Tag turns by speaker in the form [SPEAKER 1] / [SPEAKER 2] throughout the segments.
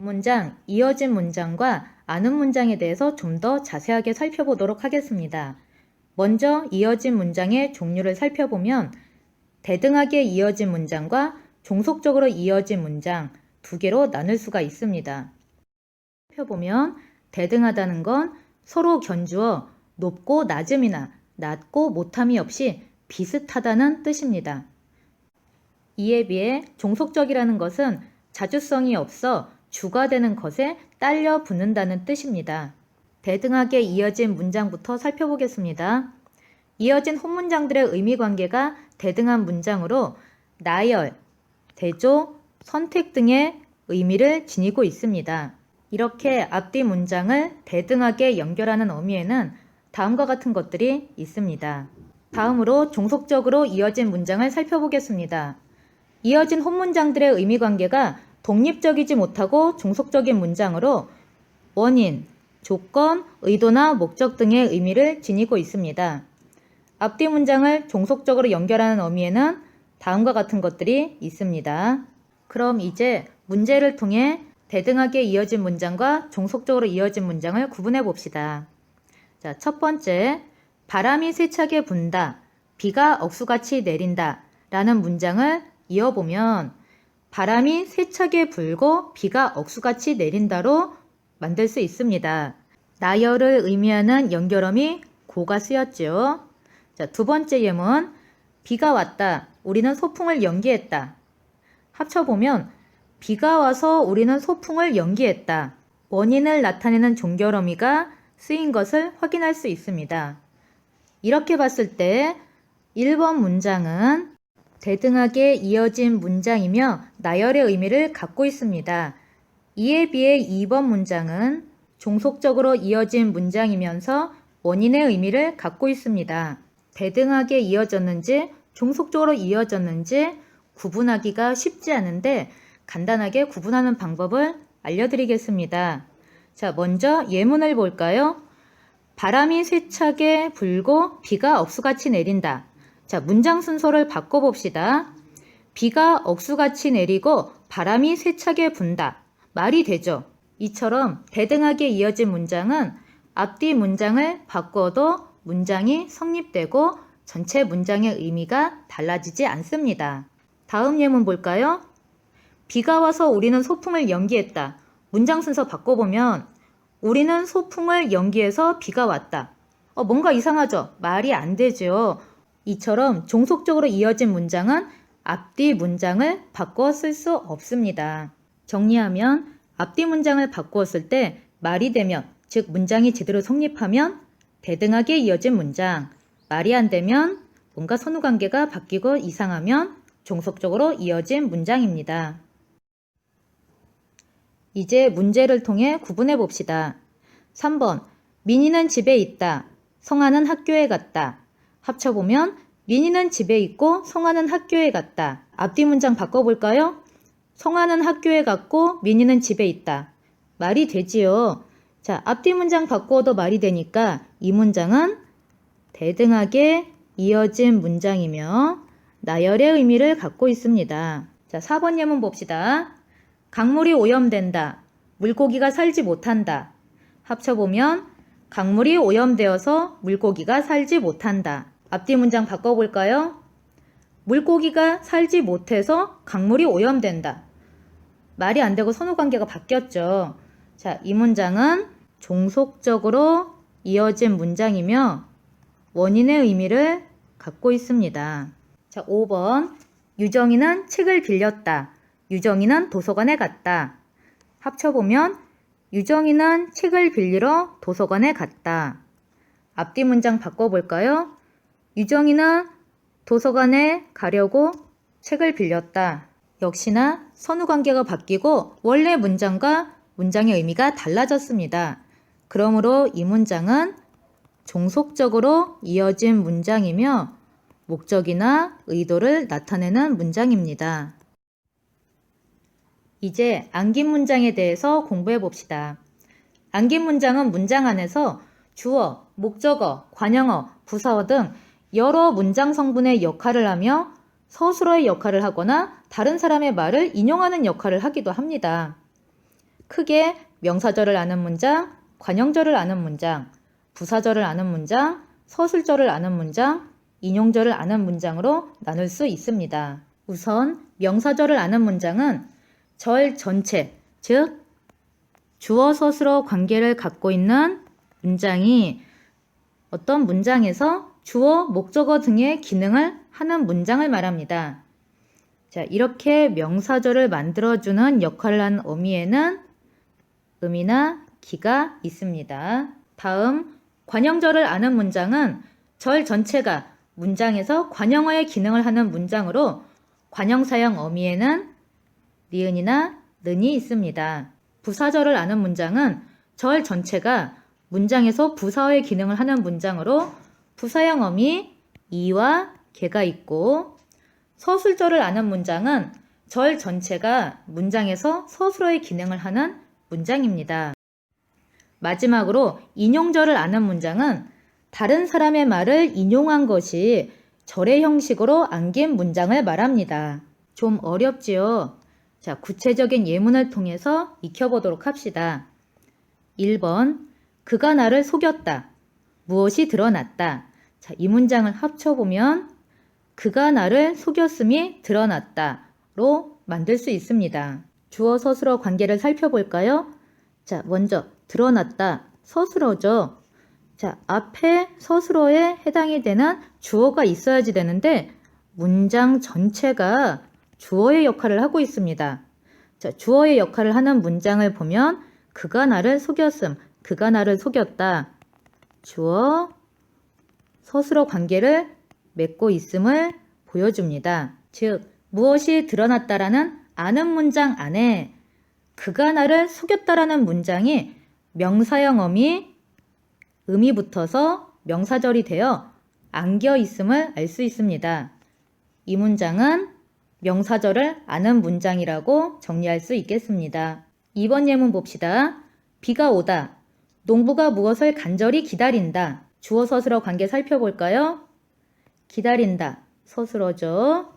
[SPEAKER 1] 문장, 이어진 문장과 아는 문장에 대해서 좀 더 자세하게 살펴보도록 하겠습니다. 먼저 이어진 문장의 종류를 살펴보면 대등하게 이어진 문장과 종속적으로 이어진 문장 두 개로 나눌 수가 있습니다. 살펴보면 대등하다는 건 서로 견주어 높고 낮음이나 낮고 못함이 없이 비슷하다는 뜻입니다. 이에 비해 종속적이라는 것은 자주성이 없어 주가 되는 것에 딸려 붙는다는 뜻입니다. 대등하게 이어진 문장부터 살펴보겠습니다. 이어진 혼문장들의 의미 관계가 대등한 문장으로 나열, 대조, 선택 등의 의미를 지니고 있습니다. 이렇게 앞뒤 문장을 대등하게 연결하는 의미에는 다음과 같은 것들이 있습니다. 다음으로 종속적으로 이어진 문장을 살펴보겠습니다. 이어진 혼문장들의 의미 관계가 독립적이지 못하고 종속적인 문장으로 원인, 조건, 의도나 목적 등의 의미를 지니고 있습니다. 앞뒤 문장을 종속적으로 연결하는 의미에는 다음과 같은 것들이 있습니다. 그럼 이제 문제를 통해 대등하게 이어진 문장과 종속적으로 이어진 문장을 구분해 봅시다. 자, 첫 번째, 바람이 세차게 분다, 비가 억수같이 내린다 라는 문장을 이어보면 바람이 세차게 불고 비가 억수같이 내린다로 만들 수 있습니다. 나열을 의미하는 연결음이 고가 쓰였죠. 자, 두 번째 예문, 비가 왔다, 우리는 소풍을 연기했다. 합쳐보면 비가 와서 우리는 소풍을 연기했다. 원인을 나타내는 종결어미가 쓰인 것을 확인할 수 있습니다. 이렇게 봤을 때 1번 문장은 대등하게 이어진 문장이며 나열의 의미를 갖고 있습니다. 이에 비해 2번 문장은 종속적으로 이어진 문장이면서 원인의 의미를 갖고 있습니다. 대등하게 이어졌는지 종속적으로 이어졌는지 구분하기가 쉽지 않은데 간단하게 구분하는 방법을 알려드리겠습니다. 자, 먼저 예문을 볼까요? 바람이 세차게 불고 비가 억수같이 내린다. 자, 문장 순서를 바꿔봅시다. 비가 억수같이 내리고 바람이 세차게 분다. 말이 되죠? 이처럼 대등하게 이어진 문장은 앞뒤 문장을 바꿔도 문장이 성립되고 전체 문장의 의미가 달라지지 않습니다. 다음 예문 볼까요? 비가 와서 우리는 소풍을 연기했다. 문장 순서 바꿔보면 우리는 소풍을 연기해서 비가 왔다. 어, 뭔가 이상하죠? 말이 안 되죠. 이처럼 종속적으로 이어진 문장은 앞뒤 문장을 바꿔 쓸 수 없습니다. 정리하면 앞뒤 문장을 바꾸었을 때 말이 되면, 즉 문장이 제대로 성립하면 대등하게 이어진 문장, 말이 안 되면 뭔가 선후 관계가 바뀌고 이상하면 종속적으로 이어진 문장입니다. 이제 문제를 통해 구분해 봅시다. 3번. 민희는 집에 있다. 성아는 학교에 갔다. 합쳐보면 민희는 집에 있고 성아는 학교에 갔다. 앞뒤 문장 바꿔볼까요? 성아는 학교에 갔고 민희는 집에 있다. 말이 되지요. 자, 앞뒤 문장 바꾸어도 말이 되니까 이 문장은 대등하게 이어진 문장이며 나열의 의미를 갖고 있습니다. 자, 4번 예문 봅시다. 강물이 오염된다. 물고기가 살지 못한다. 합쳐보면 강물이 오염되어서 물고기가 살지 못한다. 앞뒤 문장 바꿔볼까요? 물고기가 살지 못해서 강물이 오염된다. 말이 안 되고 선후 관계가 바뀌었죠. 자, 이 문장은 종속적으로 이어진 문장이며 원인의 의미를 갖고 있습니다. 자, 5번. 유정이는 책을 빌렸다. 유정이는 도서관에 갔다. 합쳐보면 유정이는 책을 빌리러 도서관에 갔다. 앞뒤 문장 바꿔볼까요? 유정이는 도서관에 가려고 책을 빌렸다. 역시나 선후 관계가 바뀌고 원래 문장과 문장의 의미가 달라졌습니다. 그러므로 이 문장은 종속적으로 이어진 문장이며 목적이나 의도를 나타내는 문장입니다. 이제 안긴 문장에 대해서 공부해 봅시다. 안긴 문장은 문장 안에서 주어, 목적어, 관형어, 부사어 등 여러 문장 성분의 역할을 하며 서술어의 역할을 하거나 다른 사람의 말을 인용하는 역할을 하기도 합니다. 크게 명사절을 아는 문장, 관형절을 아는 문장, 부사절을 아는 문장, 서술절을 아는 문장, 인용절을 아는 문장으로 나눌 수 있습니다. 우선 명사절을 아는 문장은 절 전체, 즉 주어 서술어 관계를 갖고 있는 문장이 어떤 문장에서 주어, 목적어 등의 기능을 하는 문장을 말합니다. 자, 이렇게 명사절을 만들어주는 역할을 한 어미에는 음이나 기가 있습니다. 다음, 관형절을 아는 문장은 절 전체가 문장에서 관형어의 기능을 하는 문장으로 관형사형 어미에는 니은이나 는이 있습니다. 부사절을 아는 문장은 절 전체가 문장에서 부사어의 기능을 하는 문장으로 부사형 어미 이와 개가 있고 서술절을 아는 문장은 절 전체가 문장에서 서술어의 기능을 하는 문장입니다. 마지막으로 인용절을 아는 문장은 다른 사람의 말을 인용한 것이 절의 형식으로 안긴 문장을 말합니다. 좀 어렵지요? 자, 구체적인 예문을 통해서 익혀보도록 합시다. 1번, 그가 나를 속였다. 무엇이 드러났다. 자, 이 문장을 합쳐보면 그가 나를 속였음이 드러났다로 만들 수 있습니다. 주어 서술어 관계를 살펴볼까요? 자, 먼저 드러났다. 서술어죠. 자, 앞에 서술어에 해당이 되는 주어가 있어야지 되는데 문장 전체가 주어의 역할을 하고 있습니다. 자, 주어의 역할을 하는 문장을 보면 그가 나를 속였음, 그가 나를 속였다. 주어, 서술어 관계를 맺고 있음을 보여줍니다. 즉, 무엇이 드러났다라는 아는 문장 안에 그가 나를 속였다라는 문장이 명사형 어미 음이 붙어서 명사절이 되어 안겨 있음을 알 수 있습니다. 이 문장은 명사절을 아는 문장이라고 정리할 수 있겠습니다. 2번 예문 봅시다. 비가 오다. 농부가 무엇을 간절히 기다린다. 주어 서술어 관계 살펴볼까요? 기다린다. 서술어죠.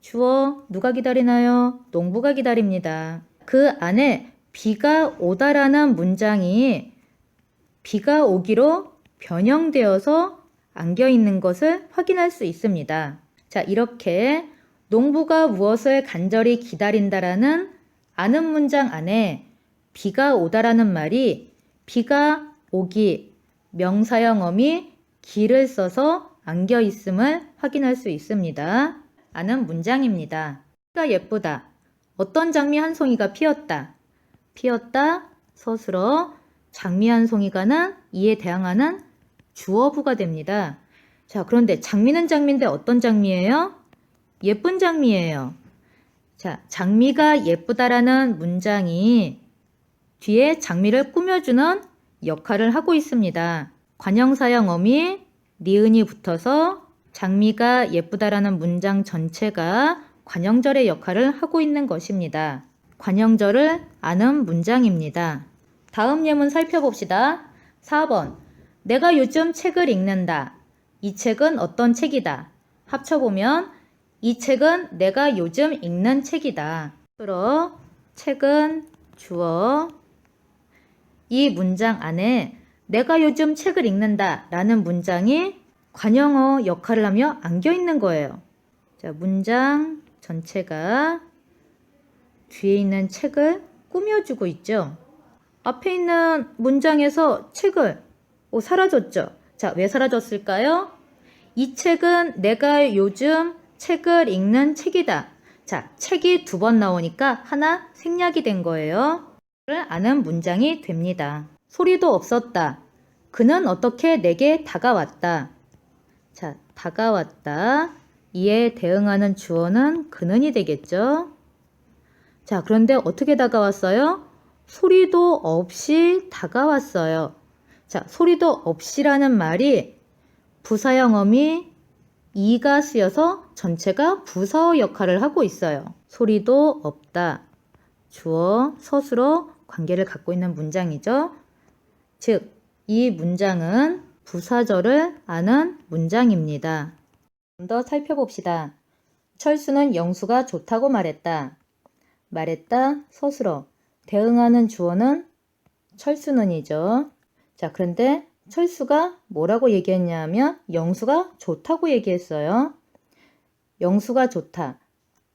[SPEAKER 1] 주어 누가 기다리나요? 농부가 기다립니다. 그 안에 비가 오다라는 문장이 비가 오기로 변형되어서 안겨 있는 것을 확인할 수 있습니다. 자, 이렇게 농부가 무엇을 간절히 기다린다라는 아는 문장 안에 비가 오다라는 말이 비가 오기 명사형 어미 기를 써서 안겨 있음을 확인할 수 있습니다. 아는 문장입니다. 비가 예쁘다. 어떤 장미 한 송이가 피었다. 피었다. 서술어 장미 한 송이가는 이에 대항하는 주어부가 됩니다. 자, 그런데 장미는 장미인데 어떤 장미예요? 예쁜 장미예요. 자, 장미가 예쁘다라는 문장이 뒤에 장미를 꾸며주는 역할을 하고 있습니다. 관형사형 어미 니은이 붙어서 장미가 예쁘다라는 문장 전체가 관형절의 역할을 하고 있는 것입니다. 관형절을 아는 문장입니다. 다음 예문 살펴봅시다. 4번. 내가 요즘 책을 읽는다. 이 책은 어떤 책이다. 합쳐보면 이 책은 내가 요즘 읽는 책이다. 그러 책은 주어. 이 문장 안에 내가 요즘 책을 읽는다 라는 문장이 관형어 역할을 하며 안겨 있는 거예요. 자, 문장 전체가 뒤에 있는 책을 꾸며주고 있죠. 앞에 있는 문장에서 책을 오, 사라졌죠. 자, 왜 사라졌을까요? 이 책은 내가 요즘 책을 읽는 책이다. 자, 책이 두 번 나오니까 하나 생략이 된 거예요. 를 아는 문장이 됩니다. 소리도 없었다. 그는 어떻게 내게 다가왔다. 자, 다가왔다. 이에 대응하는 주어는 그는이 되겠죠. 자, 그런데 어떻게 다가왔어요? 소리도 없이 다가왔어요. 자, 소리도 없이라는 말이 부사형 어미 이가 쓰여서 전체가 부사어 역할을 하고 있어요. 소리도 없다. 주어, 서술어 관계를 갖고 있는 문장이죠. 즉, 이 문장은 부사절을 아는 문장입니다. 좀 더 살펴봅시다. 철수는 영수가 좋다고 말했다. 말했다, 서술어. 대응하는 주어는 철수는이죠. 자, 그런데 철수가 뭐라고 얘기했냐면 영수가 좋다고 얘기했어요. 영수가 좋다.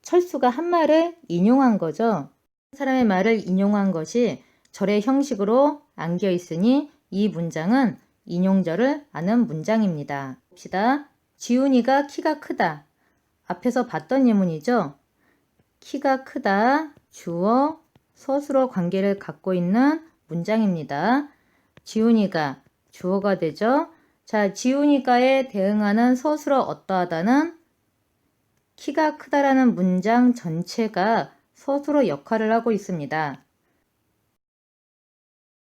[SPEAKER 1] 철수가 한 말을 인용한 거죠. 사람의 말을 인용한 것이 절의 형식으로 안겨 있으니 이 문장은 인용절을 아는 문장입니다. 봅시다. 지훈이가 키가 크다. 앞에서 봤던 예문이죠. 키가 크다. 주어, 서술어 관계를 갖고 있는 문장입니다. 지훈이가 주어가 되죠. 자, 지훈이가에 대응하는 서술어 어떠하다는 키가 크다라는 문장 전체가 서술어 역할을 하고 있습니다.